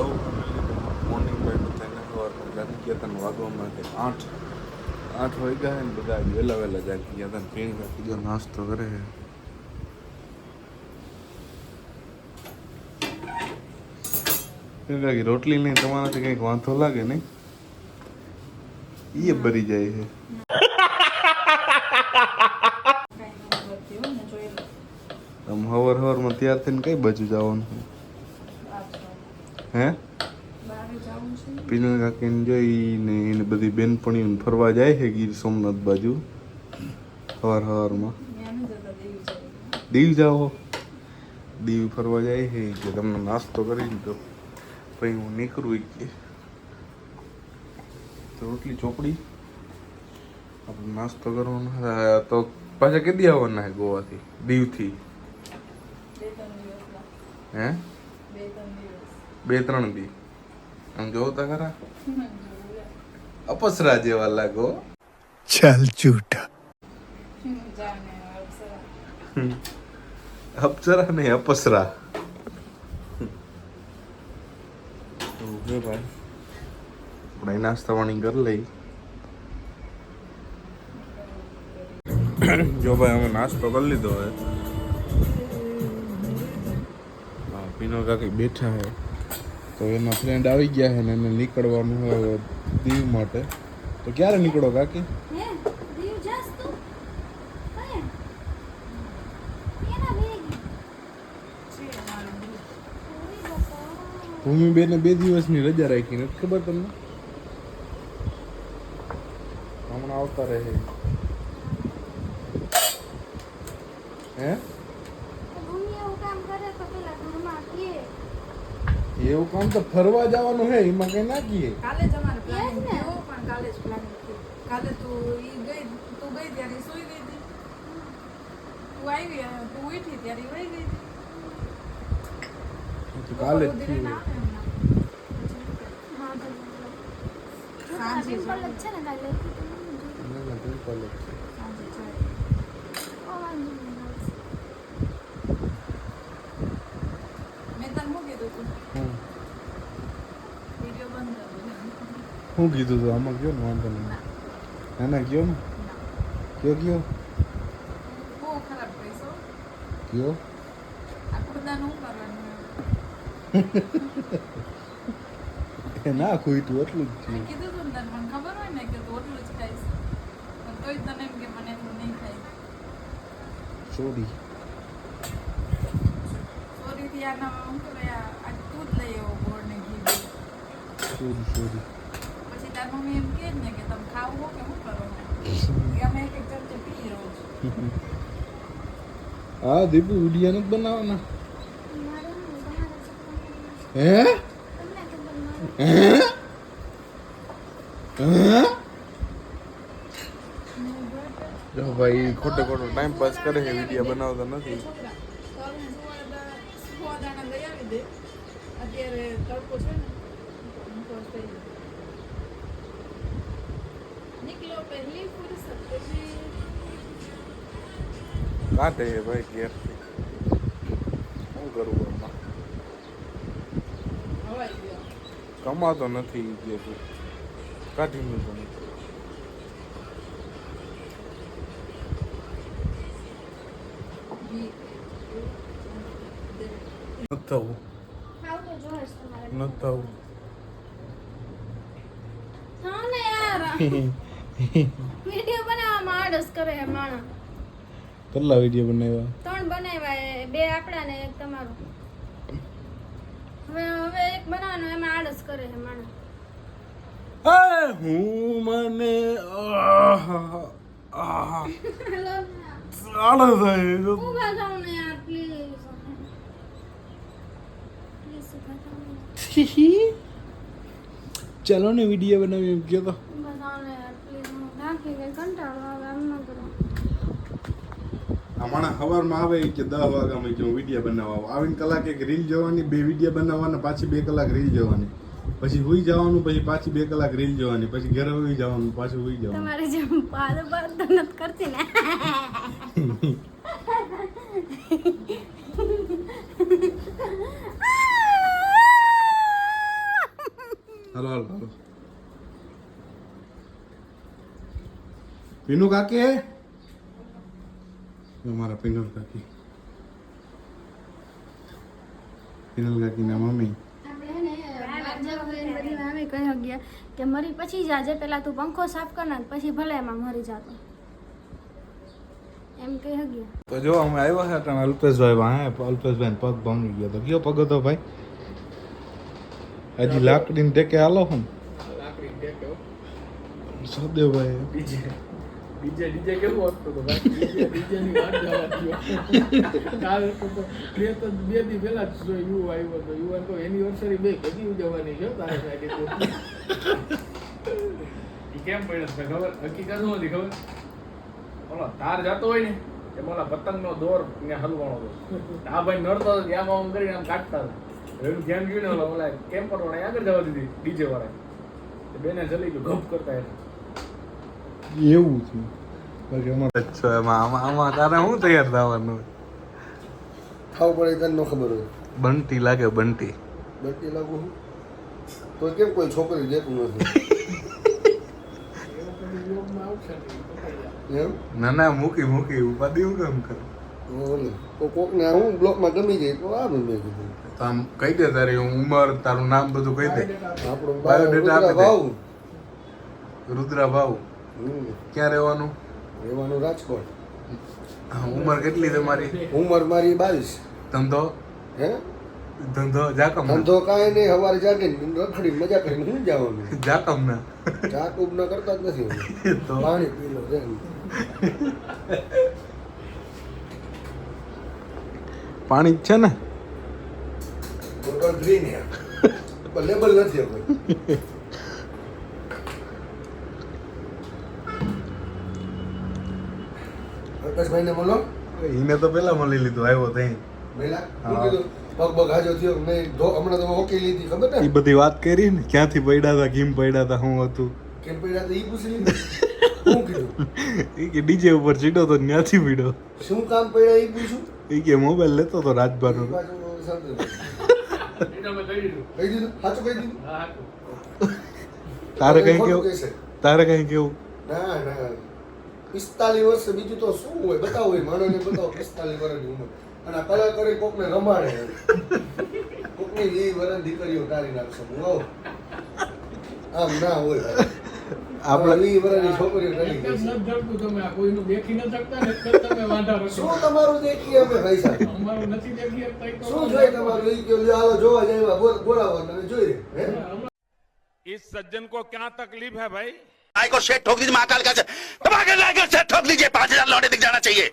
Hello morning ભાઈ થઈને સવારમાં જાગી ગયા હતા વાગવામાં કે આઠ. આઠ વાગ્યા ને બધા વહેલા વહેલા જાગી ગયા હતા પીણી રાખી ગયો નાસ્તો કરે કાકી રોટલી નહીં તમારાથી કંઈક વાંધો લાગે નહીં? એ ભરી જાય છે. તમે હવર હવરમાં તૈયાર થઈને કઈ બાજુ જવાનું હે? પીનલ કાકીને જોઈને એને બધી બેનપણીઓને ફરવા જાય છે ગીર સોમનાથ બાજુ. સવાર સવારમાં દીવ જાઓ. દીવ ફરવા જાય છે કે તમને નાસ્તો કરીને તો પછી હું નીકળું કે તો રોટલી ચોપડી. આપણે નાસ્તો કરવાનો તો પાછા કેદી આવવાના છે ગોવાથી દીવથી? હે? બે ત્રણ બી. આમ જોવું તો ખરા. અપસરા જેવા લાગો. ચાલ જૂઠા. અપસરા નહીં અપસરા. ભાઈ. આપણે નાસ્તા પાણી કરી લઈ. જો ભાઈ અમે નાસ્તો કરી લીધો હવે. પીનો કાકી બેઠા હે. તો એના ફ્રેન્ડ આવી ગયા છે ને એને નીકળવાનું હોય દીવ માટે. તો ક્યારે નીકળો કાકી? ભૂમિ બે. બેને બે દિવસની રજા રાખી નથી ખબર તમને? હમણાં આવતા રહે. હે? એવું કામ તો ફરવા જવાનું હે એમાં કઈ નાખીએ કાલે જ અમારે પ્લાનિંગ ને. થયો પણ કાલે જ પ્લાનિંગ થયું. કાલે તું ઈ ગઈ તું ગઈ ત્યારે સુઈ ગઈ હતી. તું આવી તું ઉઠી ત્યારે વહી ગઈ હતી. મેં કાલે જ દઉં થયું. સાંજે પિમ્પલ જ છે ને કાલે. લેતી તો નહીં જોઈ. ના, ના, પિમ્પલ જ છે. સાંજે જાય. ઓ વાંધો નહીં આવશે. મેં તને શું કીધું તું હું વીડિયો બંધ કરી દીધો. હું કીધું તું આમાં કયો ને વાંધો નહીં ના ના કયો ને કયો શું કરવાનું એ ના ખોઈતું એટલું જ થયું કીધું તું ને મને ખબર હોય ને કે તું એટલું જ ખાઈશ તોય તને એમ કે મને એટલું નહીં ખાય સોરી શું કહેવાય આ આ તું જ લઈ આવ્યો ગોળ ને ઘી. સોરી સોરી મમ્મી એમ જ ને કે તમે ખાવું હો કે શું કરો કે અમે એક ચમચી પી રોજ હા દીપુ વીડિયો નથી બનાવવાના હે. હે જો ભાઈ ખોટે ખોટો ટાઈમ પાસ કરે છે વીડિયો બનાવતા નથી અત્યારે તડકો છે ને કાઢે ભાઈ ઘેરથી શું કરવું એમાં કમાતો નથી જે તું. કાઢી મૂકતો નથી નથી થવું. નથી થવું. થાવ ને યાર. વીડિયો બનાવવામાં આળસ કરે હે માણસ. કેટલા વીડિયો બનાવ્યા? ત્રણ બનાવ્યા બે આપણા ને એક તમારું. હવે હવે એક બનાવવાનો એમાં આળસ કરે હું મને આળસ આવે. ઊભા ને યાર પ્લીઝ પ્લીઝ ચાલો ને વીડિયો બનાવી એમ કયો તો ઊભા થાવ ને યાર પ્લીઝ થાકી ગઈ કંટાળો આવે ન કરો. સવારમાં આવે કે દસ વાગે કે હું વીડિયો બનાવવા. આવું. આવીને કલાક એક રીલ જોવાની બે વીડિયો બનાવવાના પાછી બે કલાક રીલ જોવાની. પછી હુઈ જવાનું પછી પાછી બે કલાક રીલ જોવાની. પછી ઘરે હુઈ જવાનું પાછું હુઈ જવાનું. તમારે જેમ પાદ પાદ તો નથી કરતી ને. હાલો હાલો. પીનુ કાકી હે? અમારા પિનલ કાકી. પિનલ મમ્મી. આપણે ને ને અમે કહી ગયા કે મરી પછી જાજે પેલા તું પંખો સાફ કર નાખ પછી ભલે એમાં મરી જાતો. એમ કહી ગયા તો જો અમે આવ્યા હતા ત્યાં અલ્પેશભાઈ હા અલ્પેશભાઈ પગ ભમી ગયો તો કયો પગ હતો ભાઈ? હજી લાકડીને ટેકે હાલો હું સદેવભાઈ. ડીજે ડીજે કેવું હતું તો ભાઈ? ડીજે ની વાત જવા દો કાલ તો બે તો બે દી પહેલા જ જો યુ આવ્યો તો યુ તો એનિવર્સરી બે બધી ઉજવવાની છે તારે તો ઈ કેમ પડ્યો છે ખબર? હકીકત શું હતી ખબર? ઓલો તાર જતો હોય ને, એમાં ઓલા પતંગનો દોર ને હલવાનો હતો આ ભાઈ નડતો હતો ત્યાં આમ કરીને આમ કાઢતા હતા. એનું ધ્યાન ગયું ને ઓલા ઓલા કેમ્પર વાળા આગળ જવા દીધી, ડીજે વાળા બેને જલી ગયું ગપ કરતા હતા. એવું છે બાકી અમારે અચ્છા એમાં આમાં આમાં તારે શું તૈયાર થવાનું? ખાવું પડે તને ન ખબર હોય. બંટી લાગે બંટી. બંટી લાગુ હું? તો કેમ કોઈ છોકરી દેતું નથી? એમ? ના ના મૂકી મૂકી ઉપાધિ હું કેમ કરું? તો કોકને હું બ્લોકમાં ગમી જાય તો આ મેં કીધું. આમ કહી દે તારી ઉંમર તારું નામ બધું કહી દે. આપણો બાયોડેટા આપી દે. રુદ્રા ભાવ. ક્યાં રહેવાનું? રહેવાનું રાજકોટ. ઉંમર કેટલી તમારી ઉંમર મારી બાવીસ. ધંધો? હે? ધંધો? જાકમ ધંધો કાંઈ નહીં સવારે જાગીને રખડી મજા કરીને હું જવાનું? જાકમ ના? જાકુબ ના કરતા જ નથી તો. પાણી પી લો પાણી જ છે ને? લેબલ નથી હવે ને બોલો. એને તો પેલા મળી લીધું આવ્યો તઈ. મહિલા શું હા. કીધું પગ પગ હાજો થયો નહીં ધો- હમણાં તમે વકીલ લીધી ખબર એ બધી વાત કરી ને ક્યાંથી પડ્યા હતા કેમ પડ્યા હતા હું હતું? કેમ પડ્યા તો ઈ પૂછી લીધું. શું કીધું? એ કે ડીજે ઉપર ચીડો તો ત્યાંથી પીડો. શું કામ પડ્યા ઈ પૂછું? એ કે મોબાઈલ લેતો તો રાજભાનો. ઈ પાછું સમજે. એ તો મેં કહી દીધું. કહી દીધું? સાચું કહી દીધું? હા હતું. તારે કઈ કેવું? તારે કઈ કેવું? ના ના. પિસ્તાલીસ વર્ષ બીજું તો શું હોય બતાવો એ માણસને બતાવો પિસ્તાલીસ વર્ષની ઉંમર અને આ કલર કરી કોકને રમાડે કોકની વી વર્ષ દીકરીઓ તારી નાખશે હું આવું આમ ના હોય આપણે આપણે વી વર્ષની છોકરીઓ કરી એક જ દેશે. નથી જડતું તમે આ કોઈનું દેખી ન શકતા ને એટલે તમે વાંધા રાખો. શું તમારું દેખીએ અમે પૈસા અમારું નથી દેખી શકતા એ તો શું જોઈએ તમારું ઈ કે લ્યો હાલો જોવા જાય બોલાવો તમે જોઈએ હે इस सज्जन को क्या तकलीफ है भाई भाई को शेट ठोक दीजिए महाकाल का से दबा के लाकर शेट ठोक दीजिए पांच हजार लौटे दिख जाना चाहिए